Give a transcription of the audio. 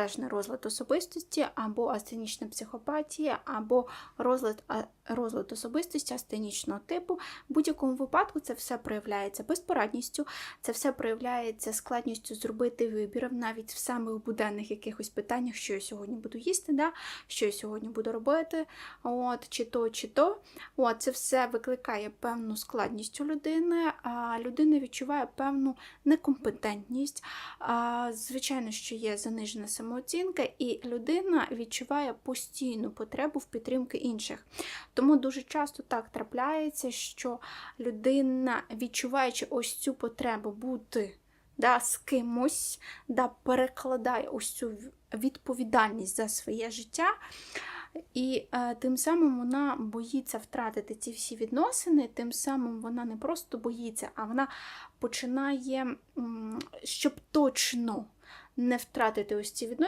протилежний розлад особистості, або астенічна психопатія, або розлад, розлад особистості астенічного типу. В будь-якому випадку це все проявляється безпорадністю, це все проявляється складністю зробити вибір навіть в самих буденних якихось питаннях, що я сьогодні буду їсти, да? що я сьогодні буду робити, от, чи то, чи то. От, це все викликає певну складність у людини, а людина відчуває певну некомпетентність. А, звичайно, що є занижена самооцінка, і людина відчуває постійну потребу в підтримки інших. Тому дуже часто так трапляється, що людина, відчуваючи ось цю потребу бути да, з кимось, да, перекладає ось цю відповідальність за своє життя. І е, тим самим вона боїться втратити ці всі відносини, тим самим вона не просто боїться, а вона починає, щоб точно не втратити ось ці відносини.